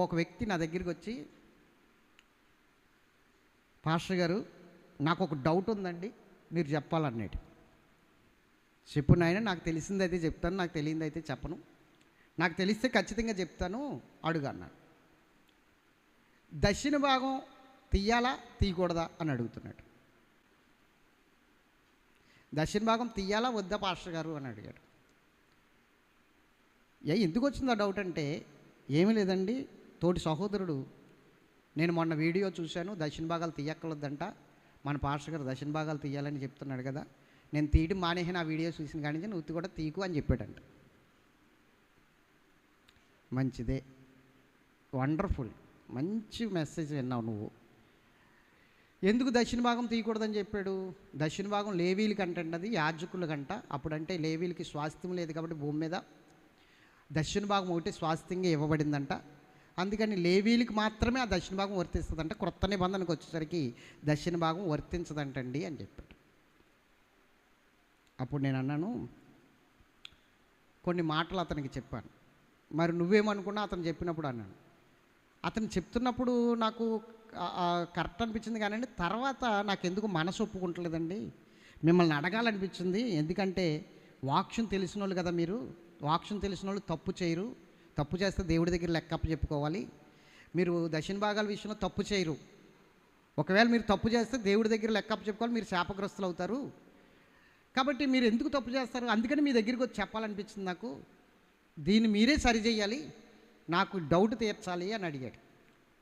ఒక వ్యక్తి నా దగ్గరికి వచ్చి పాస్టర్ గారు నాకు ఒక డౌట్ ఉందండి మీరు చెప్పాలన్నట్టు చెప్పు నాయన నాకు తెలిసింది అయితే చెప్తాను నాకు తెలియంది అయితే చెప్పను. నాకు తెలిస్తే ఖచ్చితంగా చెప్తాను అడుగు అన్నాడు. దక్షిణ భాగం తీయాలా తీయకూడదా అని అడుగుతున్నాడు. దక్షిణ భాగం తీయాలా వద్దా పాస్టర్ గారు అని అడిగాడు. ఏ ఎందుకు వచ్చింది ఆ డౌట్ అంటే ఏమీ లేదండి తోటి సహోదరుడు నేను మొన్న వీడియో చూశాను దక్షిణ భాగాలు తీయక్కలొద్దంట మన పాస్టర్ గారు దక్షిణ భాగాలు తీయాలని చెప్తున్నాడు కదా. నేను తీయడం మానేసి ఆ వీడియో చూసిన కాడి నుంచి నువ్వు కూడా తీకు అని చెప్పాడంట. మంచిదే. వండర్ఫుల్. మంచి మెసేజ్ విన్నావు నువ్వు. ఎందుకు దక్షిణ భాగం తీయకూడదని చెప్పాడు? దక్షిణ భాగం లేవీలకి అంటండి యాజకుల గంట అప్పుడంటే లేవీలకి స్వాస్థ్యం లేదు కాబట్టి భూమి మీద. దక్షిణ భాగం ఒకటి స్వాస్థ్యంగా ఇవ్వబడిందంట. అందుకని లేవీలకు మాత్రమే ఆ దక్షిణ భాగం వర్తిస్తుందంట క్రొత్త నిబంధనకు వచ్చేసరికి దక్షిణ భాగం వర్తించదంటండి అని చెప్పాడు. అప్పుడు నేను అన్నాను కొన్ని మాటలు అతనికి చెప్పాను. మరి నువ్వేమనుకున్నా అతను చెప్పినప్పుడు అన్నాను. అతను చెప్తున్నప్పుడు నాకు కరెక్ట్ అనిపించింది కానీ తర్వాత నాకు ఎందుకు మనసు ఒప్పుకుంటలేదండి? మిమ్మల్ని అడగాలనిపించింది. ఎందుకంటే వాక్యం తెలిసిన వాళ్ళు కదా మీరు వాక్యం తెలిసిన వాళ్ళు తప్పు చేయరు. తప్పు చేస్తే దేవుడి దగ్గర లెక్కప్ప చెప్పుకోవాలి. మీరు దక్షిణ భాగాల విషయంలో తప్పు చేయరు. ఒకవేళ మీరు తప్పు చేస్తే దేవుడి దగ్గర లెక్కప్ప చెప్పుకోవాలి మీరు శాపగ్రస్తులు అవుతారు. కాబట్టి మీరు ఎందుకు తప్పు చేస్తారు? అందుకని మీ దగ్గరికి వచ్చి చెప్పాలనిపించింది నాకు. దీన్ని మీరే సరిచేయాలి నాకు డౌట్ తీర్చాలి అని అడిగాడు.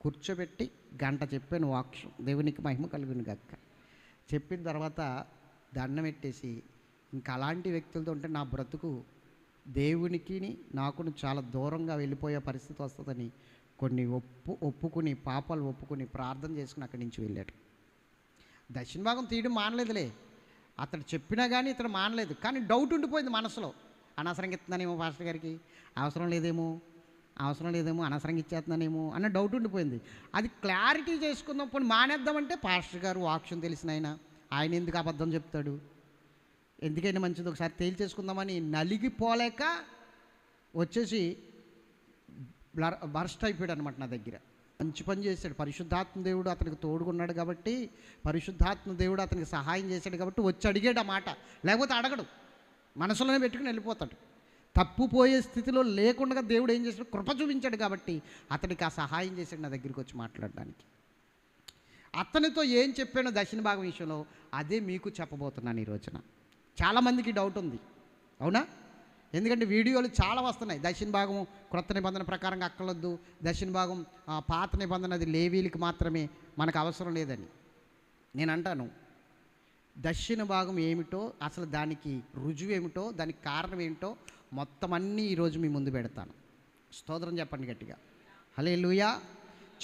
కూర్చోబెట్టి గంట చెప్పాను వాక్షం దేవునికి మహిమ కలుగును గక్క చెప్పిన తర్వాత దండం పెట్టేసి ఇంకా అలాంటి వ్యక్తులతో ఉంటే నా బ్రతుకు దేవునికి నాకును చాలా దూరంగా వెళ్ళిపోయే పరిస్థితి వస్తుందని కొన్ని ఒప్పు ఒప్పుకుని పాపాలు ఒప్పుకుని ప్రార్థన చేసుకుని అక్కడి నుంచి వెళ్ళాడు. దక్షిణ భాగం తీయడం మానలేదులే. అతడు చెప్పినా కానీ ఇతడు మానలేదు. కానీ డౌట్ ఉండిపోయింది మనసులో. అనవసరంగా ఇస్తున్నానేమో పాస్టర్ గారికి? అవసరం లేదేమో? అవసరం లేదేమో? అనవసరంగా ఇచ్చేస్తున్నానేమో అన్న డౌట్ ఉండిపోయింది. అది క్లారిటీ చేసుకుందాం పోనీ మానేద్దామంటే పాస్టర్ గారు వాక్యం తెలిసిన ఆయన. ఆయన ఎందుకు అబద్ధం చెప్తాడు? ఎందుకైనా మంచిది ఒకసారి తేల్చేసుకుందామని నలిగిపోలేక వచ్చేసి బ్లర్ బర్స్ట్ అయిపోయాడు అనమాట నా దగ్గర. మంచి పని చేశాడు. పరిశుద్ధాత్మ దేవుడు అతనికి తోడుకున్నాడు కాబట్టి పరిశుద్ధాత్మ దేవుడు అతనికి సహాయం చేశాడు కాబట్టి వచ్చి అడిగాడు ఆ మాట. లేకపోతే అడగడు. మనసులోనే పెట్టుకుని వెళ్ళిపోతాడు. తప్పుపోయే స్థితిలో లేకుండా దేవుడు ఏం చేశాడు? కృప చూపించాడు కాబట్టి అతనికి ఆ సహాయం చేశాడు నా దగ్గరికి వచ్చి మాట్లాడడానికి. అతనితో ఏం చెప్పానో దక్షిణ భాగం విషయంలో అదే మీకు చెప్పబోతున్నాను ఈ రోజున. చాలామందికి డౌట్ ఉంది. అవునా? ఎందుకంటే వీడియోలు చాలా వస్తున్నాయి. దక్షిణ భాగం క్రొత్త నిబంధన ప్రకారంగా అక్కలొద్దు దక్షిణ భాగం ఆ, పాత నిబంధన అది లేవీలకి మాత్రమే మనకు అవసరం లేదని. నేను అంటాను దక్షిణ భాగం ఏమిటో అసలు దానికి రుజువు ఏమిటో దానికి కారణం ఏమిటో మొత్తం అన్నీ ఈరోజు మీ ముందు పెడతాను. స్తోత్రం చెప్పండి గట్టిగా. హలే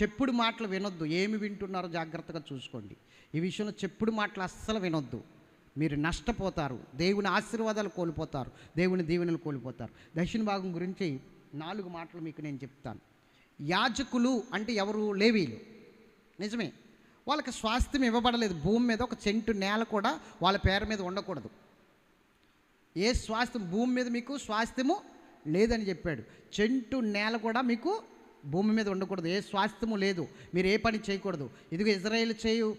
చెప్పుడు మాటలు వినొద్దు. ఏమి వింటున్నారో జాగ్రత్తగా చూసుకోండి. ఈ విషయంలో చెప్పుడు మాటలు అస్సలు వినొద్దు. మీరు నష్టపోతారు. దేవుని ఆశీర్వాదాలు కోల్పోతారు. దేవుని దీవెనలు కోల్పోతారు. దక్షిణ భాగం గురించి నాలుగు మాటలు మీకు నేను చెప్తాను. యాజకులు అంటే ఎవరు? లేవీలు. నిజమే. వాళ్ళకి స్వాస్థ్యం ఇవ్వబడలేదు. భూమి మీద ఒక చెంటు నేల కూడా వాళ్ళ పేరు మీద ఉండకూడదు. ఏ స్వాస్థ్యం? భూమి మీద మీకు స్వాస్థ్యము లేదని చెప్పాడు. చెంటు నేల కూడా మీకు భూమి మీద ఉండకూడదు. ఏ స్వాస్థ్యము లేదు. మీరు ఏ పని చేయకూడదు. ఇదిగో ఇజ్రాయేల్ చేయు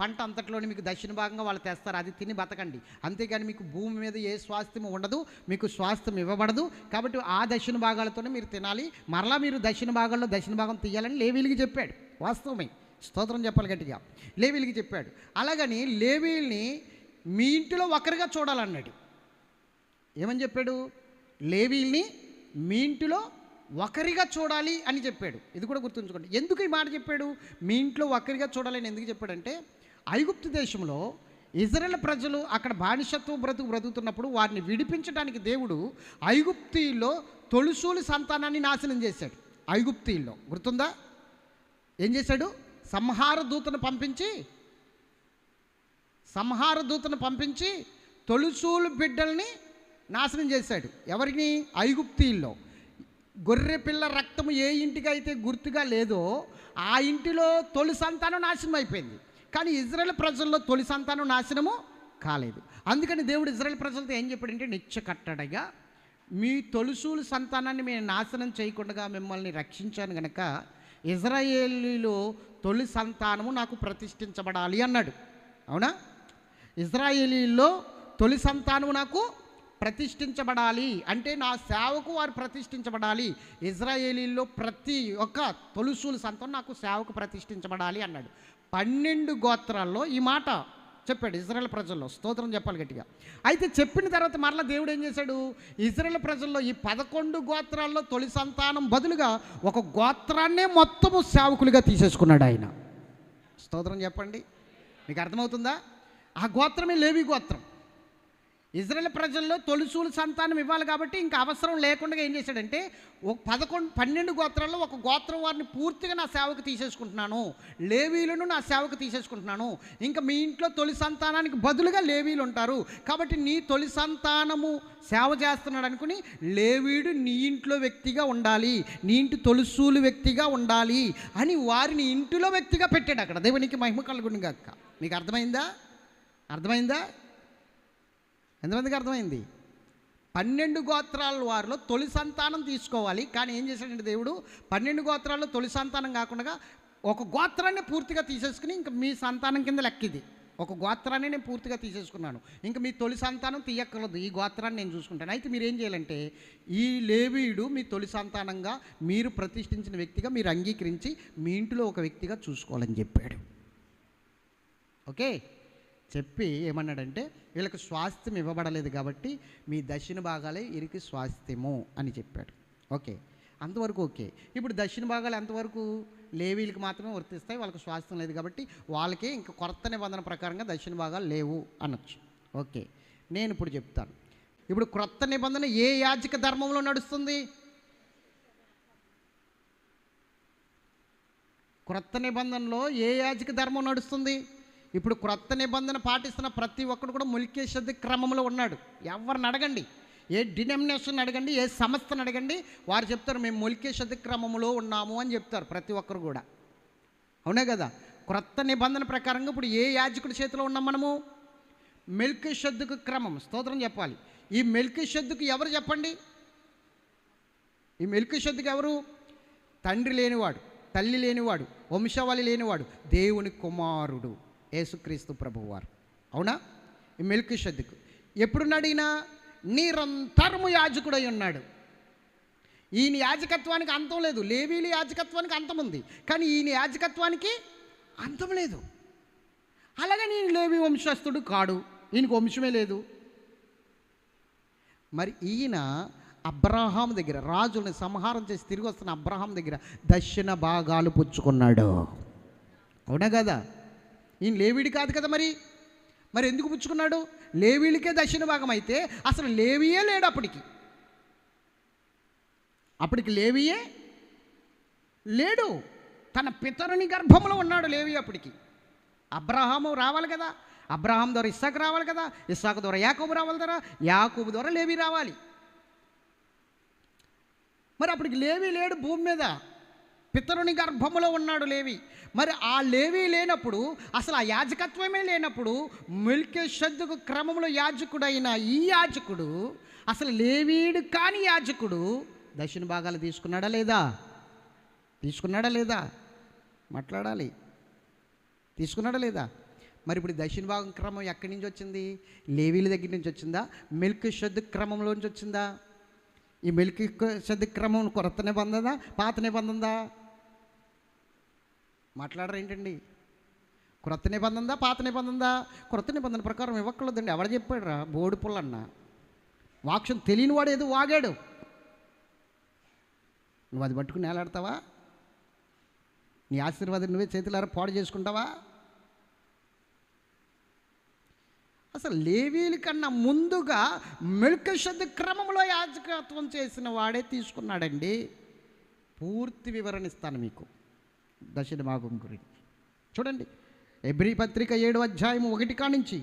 పంట అంతట్లోని మీకు దక్షిణ భాగంగా వాళ్ళు తెస్తారు. అది తిని బతకండి. అంతేగాని మీకు భూమి మీద ఏ స్వాస్థ్యము ఉండదు మీకు స్వాస్థ్యం ఇవ్వబడదు. కాబట్టి ఆ దక్షిణ భాగాలతోనే మీరు తినాలి. మరలా మీరు దక్షిణ భాగాల్లో దక్షిణ భాగం తీయాలని లేవీలికి చెప్పాడు. వాస్తవమే. స్తోత్రం చెప్పాలి గట్టిగా. లేవీలికి చెప్పాడు. అలాగని లేవీల్ని మీ ఇంటిలో ఒకరిగా చూడాలన్నాడు. ఏమని చెప్పాడు? లేవీల్ని మీ ఇంటిలో ఒకరిగా చూడాలి అని చెప్పాడు. ఇది కూడా గుర్తుంచుకోండి. ఎందుకు ఈ మాట చెప్పాడు? మీ ఇంట్లో ఒకరిగా చూడాలని ఎందుకు చెప్పాడంటే ఐగుప్తు దేశంలో ఇజ్రాయెల్ ప్రజలు అక్కడ బానిసత్వ బ్రతుకు బ్రతుకుతున్నప్పుడు వారిని విడిపించడానికి దేవుడు ఐగుప్తీల్లో తొలుసూలు సంతానాన్ని నాశనం చేశాడు. ఐగుప్తీల్లో గుర్తుందా? ఏం చేశాడు? సంహార దూతను పంపించి సంహార దూతను పంపించి తొలుసూలు బిడ్డల్ని నాశనం చేశాడు. ఎవరిని? ఐగుప్తీల్లో గొర్రె పిల్ల రక్తము ఏ ఇంటికి అయితే గుర్తుగా లేదో ఆ ఇంటిలో తొలి సంతానం నాశనం అయిపోయింది. కానీ ఇజ్రాయెల్ ప్రజల్లో తొలి సంతానం నాశనము కాలేదు. అందుకని దేవుడు ఇజ్రాయెల్ ప్రజలతో ఏం చెప్పాడంటే నిత్య కట్టడగా మీ తొలుసూలు సంతానాన్ని మేము నాశనం చేయకుండా మిమ్మల్ని రక్షించాను గనక ఇజ్రాయేలీలో తొలి సంతానము నాకు ప్రతిష్ఠించబడాలి అన్నాడు. అవునా? ఇజ్రాయేలీలో తొలి సంతానము నాకు ప్రతిష్ఠించబడాలి. అంటే నా సేవకు వారు ప్రతిష్ఠించబడాలి. ఇజ్రాయేలీలో ప్రతి ఒక్క తొలుసూలు సంతం నాకు సేవకు ప్రతిష్ఠించబడాలి అన్నాడు. పన్నెండు గోత్రాల్లో ఈ మాట చెప్పాడు ఇజ్రాయల్ ప్రజల్లో. స్తోత్రం చెప్పాలి గట్టిగా. అయితే చెప్పిన తర్వాత మరలా దేవుడు ఏం చేశాడు? ఇజ్రాయల్ ప్రజల్లో ఈ పదకొండు గోత్రాల్లో తొలి సంతానం బదులుగా ఒక గోత్రాన్నే మొత్తము సేవకులుగా తీసేసుకున్నాడు ఆయన. స్తోత్రం చెప్పండి. మీకు అర్థమవుతుందా? ఆ గోత్రమే లేవి గోత్రం. ఇజ్రాయెల్ ప్రజల్లో తొలిసూలు సంతానం ఇవ్వాలి కాబట్టి ఇంకా అవసరం లేకుండా ఏం చేశాడంటే ఒక పదకొండు పన్నెండు గోత్రాల్లో ఒక గోత్రం వారిని పూర్తిగా నా సేవకు తీసేసుకుంటున్నాను. లేవీలను నా సేవకు తీసేసుకుంటున్నాను. ఇంకా మీ ఇంట్లో తొలి సంతానానికి బదులుగా లేవీలు ఉంటారు. కాబట్టి నీ తొలి సంతానము సేవ చేస్తున్నాడు అనుకుని లేవీడు నీ ఇంట్లో వ్యక్తిగా ఉండాలి. నీ ఇంటి తొలిసూలు వ్యక్తిగా ఉండాలి అని వారిని ఇంటిలో వ్యక్తిగా పెట్టాడు అక్కడ. దేవునికి మహిమ కలుగుండగా మీకు అర్థమైందా? అర్థమైందా? ఎంతమందికి అర్థమైంది? పన్నెండు గోత్రాల వారిలో తొలి సంతానం తీసుకోవాలి. కానీ ఏం చేశాడంటే దేవుడు? పన్నెండు గోత్రాల్లో తొలి సంతానం కాకుండా ఒక గోత్రాన్ని పూర్తిగా తీసేసుకుని ఇంకా మీ సంతానం కింద లెక్కిది. ఒక గోత్రాన్ని నేను పూర్తిగా తీసేసుకున్నాను. ఇంకా మీ తొలి సంతానం తీయక్కర్లేదు. ఈ గోత్రాన్ని నేను చూసుకుంటాను. అయితే మీరు ఏం చేయాలంటే ఈ లేవీయుడు మీ తొలి సంతానంగా మీరు ప్రతిష్ఠించిన వ్యక్తిగా మీరు అంగీకరించి మీ ఇంటిలో ఒక వ్యక్తిగా చూసుకోవాలని చెప్పాడు. ఓకే? చెప్పి ఏమన్నాడంటే వీళ్ళకి స్వాస్థ్యం ఇవ్వబడలేదు కాబట్టి మీ దక్షిణ భాగాలే వీరికి స్వాస్థ్యము అని చెప్పాడు. ఓకే. అంతవరకు ఓకే. ఇప్పుడు దక్షిణ భాగాలు ఎంతవరకు లేవీలకు మాత్రమే వర్తిస్తాయి వాళ్ళకి స్వాస్థ్యం లేదు కాబట్టి వాళ్ళకే ఇంకా కొత్త నిబంధన ప్రకారంగా దక్షిణ భాగాలు లేవు అనొచ్చు. ఓకే. నేను ఇప్పుడు చెప్తాను. ఇప్పుడు క్రొత్త నిబంధన ఏ యాజక ధర్మంలో నడుస్తుంది? క్రొత్త నిబంధనలో ఏ యాజక ధర్మం నడుస్తుంది? ఇప్పుడు క్రొత్త నిబంధన పాటిస్తున్న ప్రతి ఒక్కడు కూడా ముల్కేషద్ క్రమంలో ఉన్నాడు. ఎవరిని అడగండి? ఏ డినామినేషన్ అడగండి? ఏ సంస్థను అడగండి? వారు చెప్తారు మేము ముల్కేషద్ క్రమంలో ఉన్నాము అని చెప్తారు ప్రతి ఒక్కరు కూడా. అవునే కదా? క్రొత్త నిబంధన ప్రకారంగా ఇప్పుడు ఏ యాజకుడి చేతిలో ఉన్నాం మనము? మెల్కి షద్దుకు క్రమం. స్తోత్రం చెప్పాలి. ఈ మెల్కి షద్దుకు ఎవరు చెప్పండి? ఈ మెల్కి షద్దుకు ఎవరు? తండ్రి లేనివాడు తల్లి లేనివాడు వంశావళి లేనివాడు దేవుని కుమారుడు. యేసుక్రీస్తు ప్రభువారు. అవునా? ఈ మెల్కి షద్దుకు ఎప్పుడున్నాడు ఈయన? నిరంతరము యాజకుడై ఉన్నాడు. ఈయన యాజకత్వానికి అంతం లేదు. లేవీలు యాజకత్వానికి అంతం ఉంది. కానీ ఈయన యాజకత్వానికి అంతం లేదు. అలాగే నేను లేవి వంశస్థుడు కాడు. ఈయనకు వంశమే లేదు. మరి ఈయన అబ్రహాం దగ్గర రాజుల్ని సంహారం చేసి తిరిగి వస్తున్న అబ్రహాం దగ్గర దక్షిణ భాగాలు పుచ్చుకున్నాడు. అవునా కదా? ఈయన లేవీడి కాదు కదా మరి? మరి ఎందుకు పుచ్చుకున్నాడు? లేవీడికే దక్షిణ భాగం అయితే అసలు లేవియే లేడు అప్పటికి. అప్పటికి లేవియే లేడు. తన పితరుని గర్భంలో ఉన్నాడు లేవి అప్పటికి. అబ్రహాము రావాలి కదా? అబ్రహాం ద్వారా ఇస్సాకు రావాలి కదా? ఇస్సాకు ద్వారా యాకోబు రావాలి కదా? యాకోబు ద్వారా లేవి రావాలి. మరి అప్పటికి లేవి లేడు భూమి మీద. పితరుని గర్భములో ఉన్నాడు లేవి. మరి ఆ లేవి లేనప్పుడు అసలు ఆ యాజకత్వమే లేనప్పుడు మిల్కే షద్దుకు క్రమంలో యాజకుడైన ఈ యాజకుడు అసలు లేవీడు కాని యాజకుడు దక్షిణ భాగాలు తీసుకున్నాడా లేదా? తీసుకున్నాడా లేదా? మాట్లాడాలి. తీసుకున్నాడా లేదా? మరి ఇప్పుడు దక్షిణ భాగం క్రమం ఎక్కడి నుంచి వచ్చింది? లేవీల దగ్గర నుంచి వచ్చిందా? మిల్క్ షద్దు క్రమంలోంచి వచ్చిందా? ఈ మిల్క్ షద్దు క్రమం కొరత నిబంధన పాత నిబంధందా మాట్లాడరు ఏంటండి? క్రొత్త నిబంధనదా పాత నిబంధనదా క్రొత్త నిబంధన ప్రకారం ఇవ్వక్కర్లేదండి. ఎవడ చెప్పాడు రా బోడి పుల్లన్న. వాక్షం తెలియని వాడు ఏదో వాగాడు. నువ్వు అది పట్టుకుని నేలాడతావా? నీ ఆశీర్వాదం నువ్వే చేతులారా పాడు చేసుకుంటావా? అసలు లేవీల కన్నా ముందుగా మెల్కషద్ క్రమంలో యాజకత్వం చేసిన వాడే తీసుకున్నాడండి. పూర్తి వివరణ ఇస్తాను మీకు. దశిణ భాగం గురించి. చూడండి. ఎబ్రి పత్రిక ఏడు అధ్యాయం ఒకటి కానించి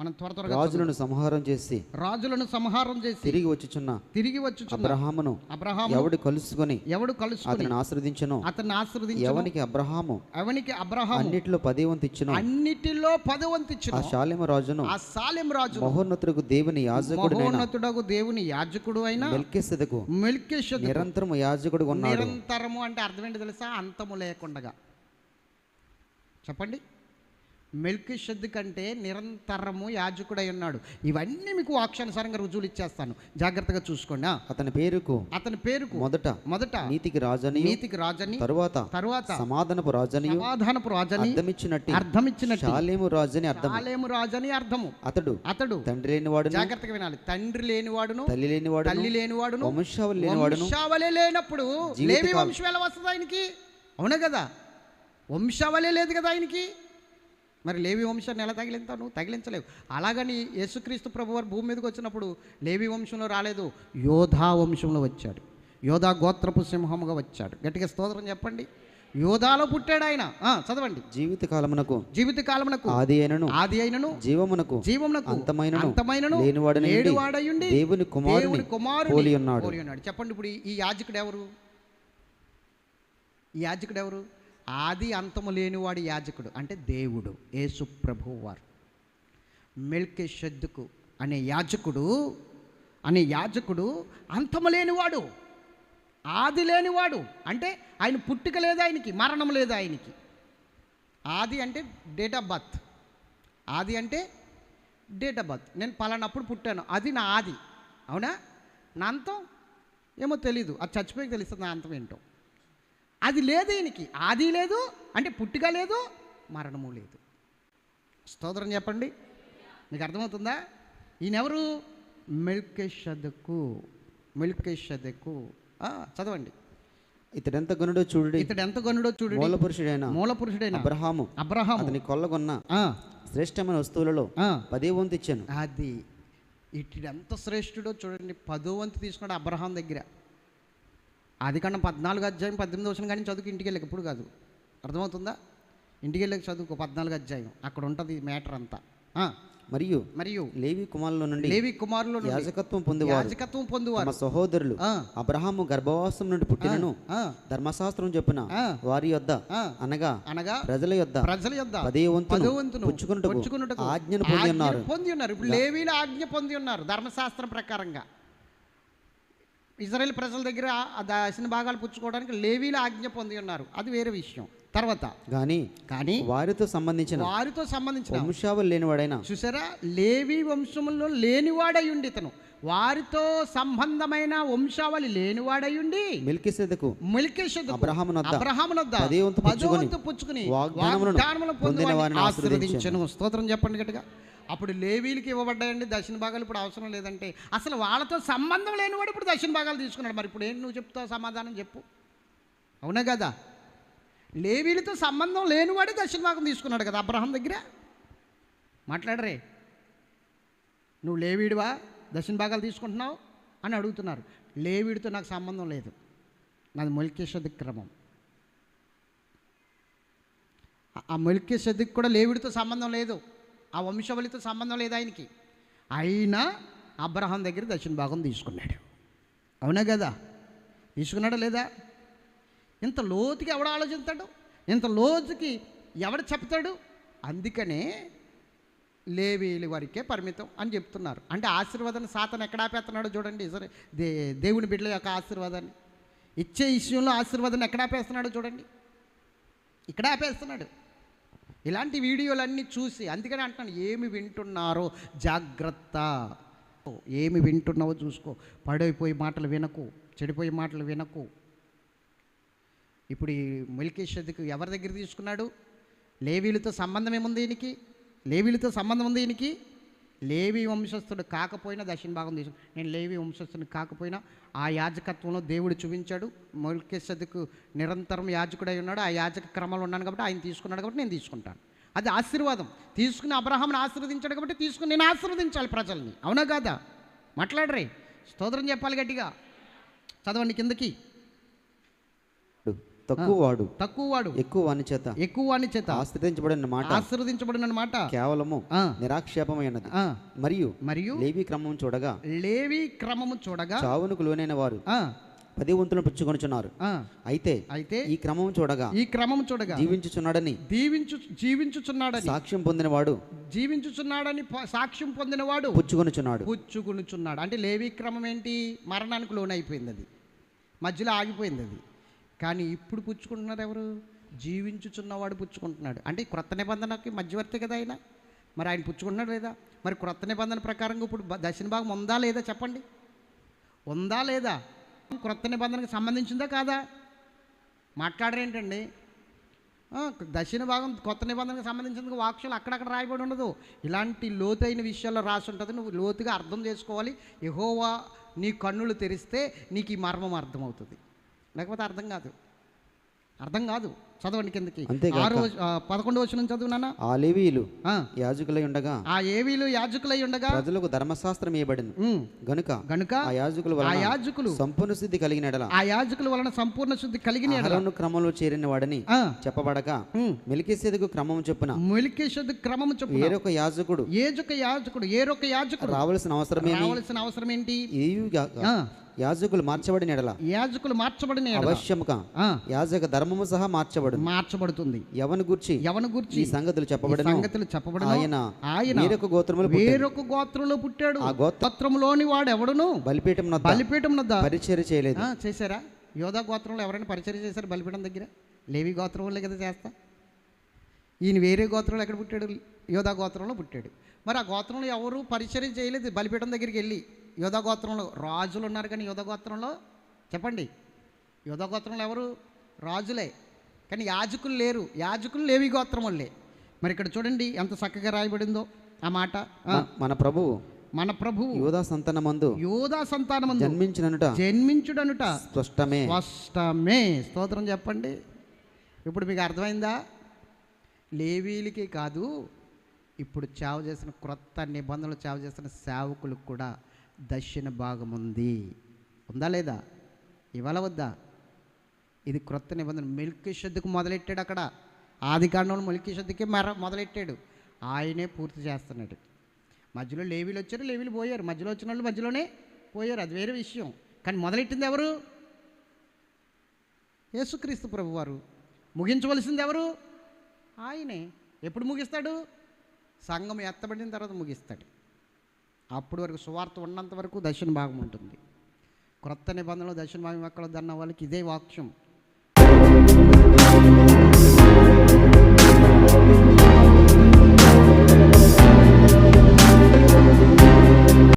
మనం త్వర త్వరగా రాజులను సంహారం చేసి రాజులను సంహారం చేసి తిరిగి వచ్చుచున్న తిరిగి వచ్చి అబ్రహామును అబ్రహాం ఎవడు కలుసుకొని ఎవడు కలుసుకుని అతనిని ఆశ్రదించను? అతన్ని ఆశ్రదించి ఎవనికి? అబ్రహాము. ఎవనికి? అబ్రహాం అన్నిటిలో పదే వంతు ఇచ్చును. అన్నిటిలో ఆ పదవంతిచ్చును శాలిమ రాజును ఆ సాలెం రాజు మహోన్నతులకు దేవుని యాజకుడినైన మహోన్నతుడగు దేవుని యాజకుడు అయిన మెల్కెసెదకు మెల్కేషదు నిరంతరము యాజకుడు ఉన్నాడు. నిరంతరము అంటే అర్థం ఏంటి తెలుసా? అంతము లేకుండగా. చెప్పండి. మెల్కి షెద్ కంటే నిరంతరము యాజకుడై ఉన్నాడు. ఇవన్నీ మీకు వాక్యానుసారంగా రుజువులు ఇచ్చేస్తాను. జాగ్రత్తగా చూసుకోండి. అతని పేరుకు అతని పేరుకు మొదట మొదట నీతికి రాజనియు నీతికి రాజని తరువాత తరువాత సమాధానపు రాజనియు సమాధానపు రాజని అర్థమిచ్చినట్టు అర్థమిచ్చినట్టు. శాలేము రాజని అర్థం సాలేము రాజని అర్థము. అతడు అతడు తండ్రి లేనివాడును జాగ్రత్తగా వినాలి. తండ్రి లేనివాడును తల్లి లేనివాడును తల్లి లేనివాడును వంశావళి లేనివాడును వంశావళి లేనప్పుడు లేవి వంశం ఎలా వస్తుంది ఆయనకి. అవునా కదా? వంశావళి లేదు కదా ఆయనకి? మరి లేవి వంశాన్ని ఎలా తగిలింతావు నువ్వు తగిలించలేవు. అలాగని యేసుక్రీస్తు ప్రభు వారు భూమి మీదకి వచ్చినప్పుడు లేవి వంశంలో రాలేదు యోధా వంశంలో వచ్చాడు. యోధా గోత్రపు సింహముగా వచ్చాడు. గట్టిగా స్తోత్రం చెప్పండి. యోధాలో పుట్టాడు ఆయన. ఆ, చదవండి. జీవిత కాలమునకు జీవిత కాలమునకు ఆది అయినను ఆది అయినను జీవమునకు జీవమునకు అంతమైనను అంతమైనను లేనివాడనై ఉండి లేనివాడయుండి దేవుని కుమారుని కుమారుని పోలి ఉన్నాడు. పోలి ఉన్నాడు. చెప్పండి ఇప్పుడు ఈ- ఈ యాజకుడు ఎవరు? ఈ యాజకుడు ఎవరు? ఆది అంతము లేనివాడు యాజకుడు అంటే దేవుడు యేసు ప్రభువు వారు మెల్కే షద్దుకు అనే యాజకుడు అనే యాజకుడు అంతము లేనివాడు ఆది లేనివాడు అంటే ఆయన పుట్టుక లేదు ఆయనకి మరణం లేదు ఆయనకి. ఆది అంటే డేట్ ఆఫ్ బర్త్. ఆది అంటే డేట్ ఆఫ్ బర్త్. నేను పలానప్పుడు పుట్టాను అది నా ఆది. అవునా? నా అంతం ఏమో తెలీదు అది చచ్చిపోయి తెలుస్తుంది నా అంతం ఏంటో. అది లేదు ఈయనకి. ఆది లేదు అంటే పుట్టుక లేదు మరణము లేదు. స్తోత్రం చెప్పండి. మీకు అర్థమవుతుందా? ఈయనెవరు? మెల్కేషదకు. మెల్కేషదకు. చదవండి. ఇతడెంత గనుడో చూడుడి. ఇతడు ఎంత గనుడో చూడు మూల పురుషుడైన మూల పురుషుడైన అబ్రహాము. అబ్రహాం అతని కొల్లగొన్న శ్రేష్టమైన వస్తువులలో పదే వంతు ఇచ్చాను. అది ఇటు ఎంత శ్రేష్ఠుడో చూడండి. పదో వంతు తీసుకున్నాడు అబ్రహాం దగ్గర. అది కన్నా పద్నాలుగు అధ్యాయం పద్దెనిమిది వచ్చిన కానీ చదువుకు ఇంటికి వెళ్ళక ఎప్పుడు కాదు. అర్థమవుతుందా? ఇంటికి వెళ్ళక చదువుకో పద్నాలుగు అధ్యాయం. అక్కడ ఉంటుంది మ్యాటర్ అంతా. మరియు మరియు లేవి కుమారుల నుండి లేవి కుమారులు నుండి యాజకత్వం పొందేవారు. యాజకత్వం పొందువారు. తమ సహోదరులు అబ్రహాము గర్భవాసం నుండి పుట్టినను ధర్మశాస్త్రం చొప్పున. వారి యొద్ద. అనగా అనగా ప్రజల యొద్ద ప్రజల యొద్ద పదే వంతును ఆజ్ఞను పొంది ఉన్నారు. పొంది ఉన్నారు. ఇప్పుడు లేవీలు ఆజ్ఞ పొంది ఉన్నారు ధర్మశాస్త్రం ప్రకారంగా. ఇజ్రాయెల్ ప్రజల దగ్గర ఆ దశన భాగాలు పుచ్చుకోవడానికి లేవీలు ఆజ్ఞ పొంది ఉన్నారు. అది వేరే విషయం. తర్వాత గాని కానీ వారితో సంబంధించిన వారితో సంబంధించిన వంశావళి లేనివాడైన చూసారా? లేవి వంశములో లేనివాడై ఉండి ఇతను. వారితో సంబంధమైన వంశావళి లేనివాడై ఉండి మెల్కిసెదకు మెల్కేషెదకు అబ్రహామునొద్ద అబ్రహామునొద్ద పదే వంతు పుచ్చుకొని వాగ్దానములను పొందిన వారిని ఆశీర్వదించను. స్తోత్రం చెప్పండి గట్టిగా. అప్పుడు లేవీలకి ఇవ్వబడ్డాయండి దక్షిణ భాగాలు ఇప్పుడు అవసరం లేదంటే. అసలు వాళ్ళతో సంబంధం లేనివాడు ఇప్పుడు దక్షిణ భాగాలు తీసుకున్నాడు. మరి ఇప్పుడు ఏంటి నువ్వు చెప్తావు సమాధానం చెప్పు. అవునా కదా? లేవీలతో సంబంధం లేనివాడే దక్షిణ భాగం తీసుకున్నాడు కదా అబ్రహం దగ్గర? మాట్లాడరే. నువ్వు లేవీడివా దక్షిణ భాగాలు తీసుకుంటున్నావు అని అడుగుతున్నారు. లేవిడితో నాకు సంబంధం లేదు. నాది మొలికేషది క్రమం. ఆ- ఆ కూడా లేవిడితో సంబంధం లేదు. ఆ వంశవళితో సంబంధం లేదు ఆయనకి. అయినా అబ్రహాం దగ్గర దక్షిణ భాగం తీసుకున్నాడు. అవునా కదా? తీసుకున్నాడా లేదా? ఇంత లోతుకి ఎవడు ఆలోచిస్తాడు? ఇంత లోతుకి ఎవడు చెప్తాడు? అందుకనే లేవీల వరకే పరిమితం అని చెప్తున్నారు. అంటే ఆశీర్వాదాన్ని సాతను ఎక్కడ ఆపేస్తున్నాడో చూడండి. సరే దే దేవుని బిడ్డల యొక్క ఆశీర్వాదాన్ని. ఇచ్చే విషయంలో ఆశీర్వాదాన్ని ఎక్కడ ఆపేస్తున్నాడో చూడండి. ఇక్కడ ఆపేస్తున్నాడు. ఇలాంటి వీడియోలన్నీ చూసి అందుకని అంటున్నాను ఏమి వింటున్నారో జాగ్రత్త. ఏమి వింటున్నావో చూసుకో. పడైపోయి మాటలు వినకు చెడిపోయే మాటలు వినకు. ఇప్పుడు ఈ ముల్కేషద్కు ఎవరి దగ్గర తీసుకున్నాడు? లేవీలతో సంబంధం ఏముంది దీనికి లేవీలతో సంబంధం ఉంది ఈయనకి? లేవి వంశస్థుడు కాకపోయినా దక్షిణ భాగం తీసుకు నేను లేవి వంశస్థుని కాకపోయినా ఆ యాజకత్వంలో దేవుడు చూపించాడు. ముల్కేషద్కు నిరంతరం యాజకుడై ఉన్నాడు. ఆ యాజక క్రమంలో ఉన్నాను కాబట్టి ఆయన తీసుకున్నాడు కాబట్టి నేను తీసుకుంటాను. అది ఆశీర్వాదం. తీసుకుని అబ్రహాంని ఆశీర్వదించాడు కాబట్టి తీసుకుని నేను ఆశీర్వదించాలి ప్రజల్ని. అవునా కాదా? మాట్లాడరే. స్తోత్రం చెప్పాలి గట్టిగా. చదవండి కిందకి. తక్కువ వాడు తక్కువ వాడు ఎక్కువ వాని చేత. ఎక్కువ వాని చేత. ఆశ్రదించబడిన మాట. ఆశీర్వదించబడిన మాట. కేవలము. నిరాక్షేపమైనది. మరియు మరియు లేవి క్రమం చూడగా. లేవి క్రమము చూడగా. చావునకు లోనైన వారు ఆ, పది వంతులను పుచ్చుకొనుచున్నారు. ఆ, అయితే అయితే ఈ క్రమం చూడగా ఈ క్రమము చూడగా జీవించుచున్నాడని దీవించు జీవించుచున్నాడని సాక్ష్యం పొందినవాడు జీవించుచున్నాడని సాక్ష్యం పొందినవాడు పుచ్చుకొనుచున్నాడు. పుచ్చుకునుచున్నాడు. అంటే లేవి క్రమం ఏంటి? మరణానికి లోనైపోయింది అది. మధ్యలో ఆగిపోయింది అది. కానీ ఇప్పుడు పుచ్చుకుంటున్నారు ఎవరు? జీవించుచున్నవాడు పుచ్చుకుంటున్నాడు. అంటే క్రొత్త నిబంధనకి మధ్యవర్తి కదా ఆయన. మరి ఆయన పుచ్చుకుంటున్నాడు లేదా? మరి క్రొత్త నిబంధన ప్రకారంగా ఇప్పుడు బ- భాగం ఉందా లేదా చెప్పండి. ఉందా లేదా? క్రొత్త నిబంధనకు సంబంధించిందా కాదా? మాట్లాడరేంటండి? ఆ, భాగం కొత్త నిబంధనకు సంబంధించిన వాక్యాలు అక్కడక్కడ రాయబడి ఉండదు. ఇలాంటి లోతైన విషయాల్లో రాసి ఉంటుంది. నువ్వు లోతుగా అర్థం చేసుకోవాలి. యహోవా నీ కన్నులు తెరిస్తే నీకు ఈ మర్మం అర్థమవుతుంది. లేకపోతే అర్థం కాదు. అర్థం కాదు చదవండి కిందకి. ఆరో పదకొండు వచ్చిన చదువు నాన్న ఆ లేవీయులు ఆ, యాజకులై ఉండగా. ఆ ఏవీలు యాజకులై ఉండగా? ప్రజలకు ధర్మశాస్త్రం ఇవ్వబడింది గనుక గనుక ఆ యాజకుల ఆ యాజకులు సంపూర్ణ స్థితి కలిగిన ఎడల ఆ యాజకుల వలన సంపూర్ణ శుద్ధి కలిగిన ఎడల, అహరోను క్రమంలో చేరిన వాడని చెప్పబడక మెలికిసేదకు క్రమం చొప్పున మొలికేషుద్ధి క్రమము చొప్పున వేరొక యాజకుడు ఏజొక యాజకుడు ఏరొక యాజకుడు రావలసిన అవసరమేమి? రావాల్సిన అవసరం ఏంటి యాజకులు మార్చబడిన ఎడల. యాజకులు మార్చబడిన అవశ్యముగా యాజక ధర్మము సహా మార్చబడు మార్చబడుతుంది. ఎవని గుర్చి ఎవని గురించి సంగతులు చెప్పబడిన. సంగతులు చెప్పబడిన. ఆయన ఆయన వేరొక గోత్రములు వేరొక గోత్రంలో పుట్టాడు. ఆ గోత్ర- గోత్రంలోని వాడు ఎవడును బలిపీఠం బలిపీఠం నద్ద. పరిచర్య చేయలేదు. చేశారా? యోధా గోత్రంలో ఎవరైనా పరిచయం చేశారు బలిపీఠం దగ్గర? లేవి గోత్రం వాళ్ళే కదా చేస్తా. ఈయన వేరే గోత్రంలో ఎక్కడ పుట్టాడు? యోధా గోత్రంలో పుట్టాడు. మరి ఆ గోత్రంలో ఎవరు పరిచయం చేయలేదు? బలిపీఠం దగ్గరికి వెళ్ళి. యోధా గోత్రంలో రాజులు ఉన్నారు కానీ యోధా గోత్రంలో చెప్పండి. యోధా గోత్రంలో ఎవరు? రాజులే. కానీ యాజకులు లేరు. యాజకులు లేవి గోత్రం వాళ్ళే మరి ఇక్కడ చూడండి ఎంత చక్కగా రాయబడిందో ఆ మాట. మన ప్రభువు మన ప్రభువు యోధా సంతానమందు యోధా సంతానమందు జన్మించిననుట. జన్మించుడనుట స్పష్టమే. స్పష్టమే. స్తోత్రం చెప్పండి. ఇప్పుడు మీకు అర్థమైందా? లేవీలకి కాదు ఇప్పుడు చావ చేసిన క్రొత్త నిబంధనలు చావ చేసిన సేవకులకు కూడా దక్షిణ భాగం ఉంది ఉందా లేదా? ఇవాళ వద్దా? ఇది క్రొత్త నిబంధన. మిల్కీ శుద్ధికి మొదలెట్టాడు అక్కడ. ఆది కాండంలో మిల్కీ శుద్ధికి మర మొదలెట్టాడు. ఆయనే పూర్తి చేస్తున్నాడు. మధ్యలో లేవీలు వచ్చారు లేవీలు పోయారు. మధ్యలో వచ్చిన వాళ్ళు మధ్యలోనే పోయారు. అది వేరే విషయం. కానీ మొదలెట్టింది ఎవరు? యేసుక్రీస్తు ప్రభు వారు. ముగించవలసింది ఎవరు? ఆయనే. ఎప్పుడు ముగిస్తాడు? సంఘం ఎత్తబడిన తర్వాత ముగిస్తాడు. అప్పటి వరకు సువార్త ఉన్నంత వరకు దర్శన భాగం ఉంటుంది. క్రొత్త నిబంధనలు దర్శన భాగం ఎక్కడ దన్న వాళ్ళకి ఇదే వాక్యం.